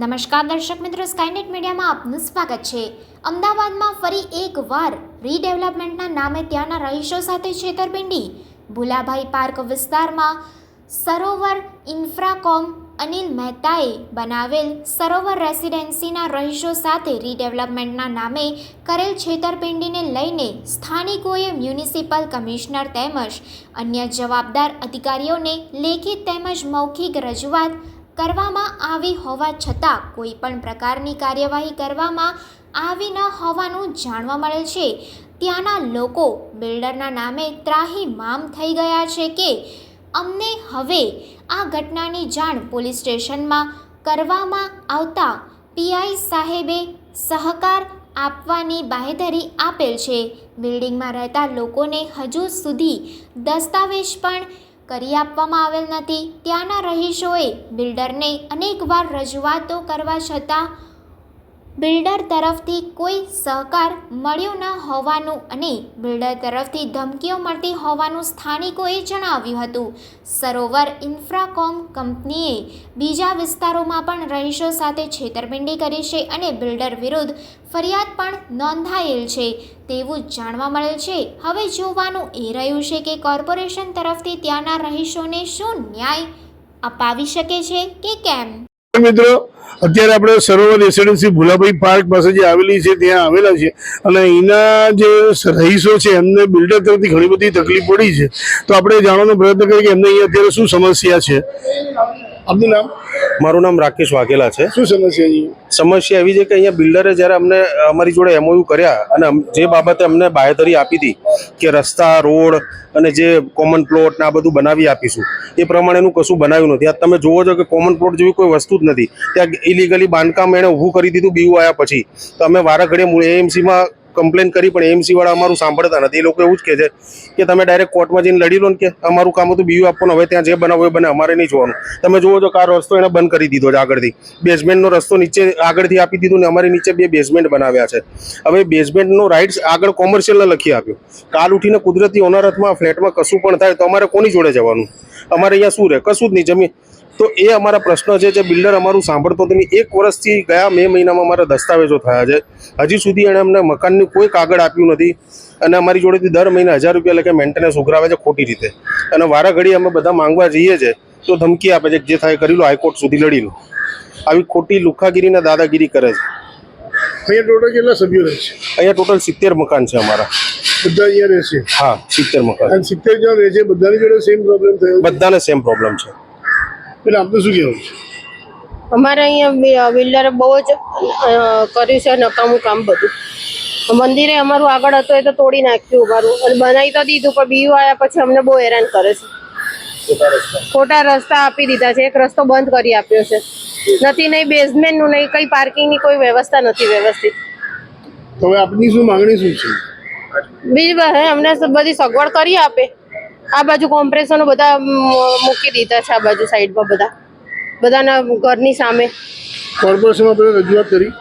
નમસ્કાર દર્શક મિત્રો સ્કાયનેટ મીડિયામાં આપનું સ્વાગત છે. અમદાવાદમાં ફરી એકવાર રીડેવલપમેન્ટના નામે ત્યાંના રહીશો સાથે છેતરપિંડી. ભુલાભાઈ પાર્ક વિસ્તારમાં સરોવર ઇન્ફ્રાકોમ અનિલ મહેતાએ બનાવેલ સરોવર રેસિડેન્સીના રહીશો સાથે રીડેવલપમેન્ટના નામે કરેલ છેતરપિંડીને લઈને સ્થાનિકોએ મ્યુનિસિપલ કમિશનર તેમજ અન્ય જવાબદાર અધિકારીઓને લેખિત તેમજ મૌખિક રજૂઆત કરવામાં આવી હોવા છતાં કોઈ પણ પ્રકારની કાર્યવાહી કરવામાં આવી ન હોવાનું જાણવા મળે છે. ત્યાંના લોકો બિલ્ડરના નામે ત્રાહી મામ થઈ ગયા છે કે અમને હવે આ ઘટનાની જાણ પોલીસ સ્ટેશનમાં કરવામાં આવતા પીઆઈ સાહેબે સહકાર આપવાની બાહેધરી આપેલ છે. બિલ્ડિંગમાં રહેતા લોકોને હજુ સુધી દસ્તાવેજ પણ કરી આપવામાં આવેલ નથી. ત્યાંના રહીશોએ બિલ્ડરને અનેકવાર રજૂઆતો કરવા છતાં બિલ્ડર તરફથી કોઈ સહકાર મળ્યો ન હોવાનું અને બિલ્ડર તરફથી ધમકીઓ મળતી હોવાનું સ્થાનિકોએ જણાવ્યું હતું. સરોવર ઇન્ફ્રાકોમ કંપનીએ બીજા વિસ્તારોમાં પણ રહીશો સાથે છેતરપિંડી કરી છે અને બિલ્ડર વિરુદ્ધ ફરિયાદ પણ નોંધાયેલ છે. તેવું જાણવા મળેલ છે. હવે જોવાનું એ રહ્યું છે કે કોર્પોરેશન તરફથી ત્યાંના રહીશોને શું ન્યાય અપાવી શકે છે કે કેમ? મિત્રો, અત્યારે આપણે સરોવર રેસિડેન્સી ભુલાભાઈ પાર્ક પાસે જે આવેલી છે, ત્યાં આવેલા છે. અને અહીંના જે રહીશો છે, એમને બિલ્ડર તરફથી ઘણી બધી તકલીફ પડી છે. તો આપણે જાણવાનો પ્રયત્ન કરીએ કે એમને અહીંયા અત્યારે શું સમસ્યા છે. આપનું નામ? મારું નામ રાકેશ વાઘેલા છે. શું સમસ્યા સમસ્યા એવી છે કે અહીંયા બિલ્ડરે જ્યારે અમને અમારી જોડે એમઓયુ કર્યા અને જે બાબતે અમને બાહેધરી આપી હતી કે રસ્તા રોડ અને જે કોમન પ્લોટ ને આ બધું બનાવી આપીશું એ પ્રમાણેનું કશું બનાવ્યું નથી. આ તમે જુઓ છો કે કોમન પ્લોટ જેવી કોઈ વસ્તુ જ નથી. ત્યાં ઇલીગલી બાંધકામ એણે ઊભું કરી દીધું બીયુ આવ્યા પછી. તો અમે વારા ઘડીએ એએમસીમાં કમ્પ્લેન કરી, પણ એમસી વાળા અમારું સાંભળતા નથી. એ લોકો એવું જ કહે છે કે તમે ડાયરેક્ટ કોર્ટમાં જઈને લડી લો ને કે અમારું કામ હતું બીયું આપવાનું, હવે ત્યાં જે બનાવો એ બને અમારે નહીં જોવાનું. તમે જુઓ છો કે આ રસ્તો એને બંધ કરી દીધો છે આગળથી. બેઝમેન્ટનો રસ્તો નીચે આગળથી આપી દીધું ને અમારી નીચે બે બેઝમેન્ટ બનાવ્યા છે. હવે બેઝમેન્ટનો રાઇટ્સ આગળ કોમર્શિયલને લખી આપ્યો. કાલ ઉઠીને કુદરતી હોનારતમાં ફ્લેટમાં કશું પણ થાય તો અમારે કોની જોડે જવાનું? અમારે અહીંયા શું રહે? કશું જ નહીં. જમીન તો એ અમારા પ્રશ્ન છે જે બિલ્ડર અમારું સાંભળતો હતો એક વર્ષથી ગયા મે મહિનામાં અમારા દસ્તાવેજો થયા છે. હજી સુધી એણે અમને મકાનનું કોઈ કાગળ આપ્યું નથી અને અમારી જોડેથી દર મહિને હજાર રૂપિયા લખે મેન્ટેનન્સ ઉઘરાવે છે ખોટી રીતે. અને વારાઘડી અમે બધા માંગવા જઈએ છીએ તો ધમકી આપે છે કે જે થાય કરી લો હાઈકોર્ટ સુધી લડી લો. આવી ખોટી લુખાગીરી ને દાદાગીરી કરે છે. અહીંયા ટોટલ કેટલા સભ્યો રહે છે? અહીંયા ટોટલ સિત્તેર મકાન છે અમારા. બધા અહીંયા રહેશે હા સિત્તેર મકાન. સિત્તેર જણ રહે છે બધાની જોડે સેમ પ્રોબ્લેમ થયો બધાને સેમ પ્રોબ્લેમ છે. એટલે આપનું શું કહેવું છે? અમારે અહીંયા બિલ્ડરે બહુ જ કર્યું છે નકામું કામ બધું. મંદિરે અમારું આગળ હતું એ તો તોડી નાખ્યું અમારું. અને બનાવી તો દીધું પણ બીયું આવ્યા પછી અમને બહુ હેરાન કરે છે. ખોટા રસ્તા. આપી દીધા છે. એક રસ્તો બંધ કરી આપ્યો છે. નથી નહીં બેઝમેન્ટનું નહીં કઈ પાર્કિંગની કોઈ વ્યવસ્થા નથી વ્યવસ્થિત. હવે આપની શું માંગણી શું છે? બીજી હે અમને બધી સગવડ કરી આપે. આ બાજુ કોમ્પ્રેસનો બધા મૂકી દીધા છે આ બાજુ સાઈડમાં બધા. બધાના ઘરની સામે. કોર્પોરેશનમાં આપણે રજૂઆત કરી?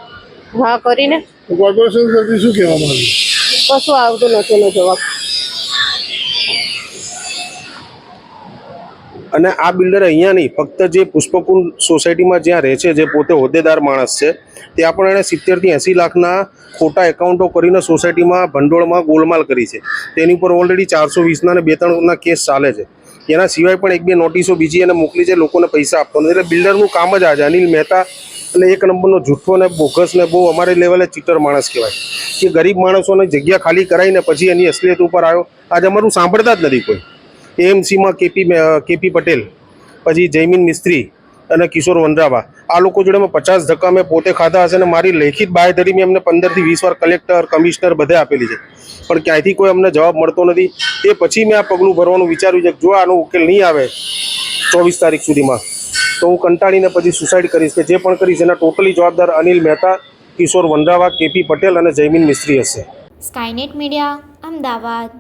હા કરીને. કોર્પોરેશન તરફથી શું કહેવામાં આવ્યું? કશું આવતું નથી એનો જવાબ. અને આ બિલ્ડર અહીંયા નહીં, ફક્ત જે પુષ્પકુંડ સોસાયટીમાં જ્યાં રહે છે, જે પોતે હોદ્દેદાર માણસ છે, ત્યાં પણ એણે સિત્તેરથી એંસી લાખના ખોટા એકાઉન્ટો કરીને સોસાયટીમાં ભંડોળમાં ગોલમાલ કરી છે. તેની ઉપર ઓલરેડી ચારસો વીસના અને બે ત્રણના કેસ ચાલે છે. એના સિવાય પણ એક બે નોટિસો બીજી એને મોકલી છે, લોકોને પૈસા આપતો નથી એટલે બિલ્ડરનું કામ જ આ છે. અનિલ મહેતા એટલે એક નંબરનો જુઠ્ઠો ને બોગસ ને બહુ અમારે લેવલે ચીટર માણસ કહેવાય. કે ગરીબ માણસોને જગ્યા ખાલી કરાવીને પછી એની અસલિયત ઉપર આવ્યો. આજે અમારું સાંભળતા જ નથી કોઈ. એએમસીમાં કેપી કેપી પટેલ, પછી જયમીન મિસ્ત્રી અને કિશોર વંદ્રાવા. આ લોકો જોડે મેં પચાસ ધક્કા મેં પોતે ખાધા હશે અને મારી લેખિત બાહેધરી મેં એમને પંદરથી વીસ વાર કલેક્ટર, કમિશનર બધે આપેલી છે. પણ ક્યાંયથી કોઈ અમને જવાબ મળતો નથી. એ પછી મેં આ પગલું ભરવાનું વિચાર્યું છે જો આનો ઉકેલ નહીં આવે ચોવીસ તારીખ સુધીમાં, તો હું કંટાળીને પછી સુસાઇડ કરીશ કે જે પણ કરીશ એના ટોટલી જવાબદાર અનિલ મહેતા, કિશોર વનરાવા કેપી પટેલ અને જયમીન મિસ્ત્રી હશે. Skynet media Ahmedabad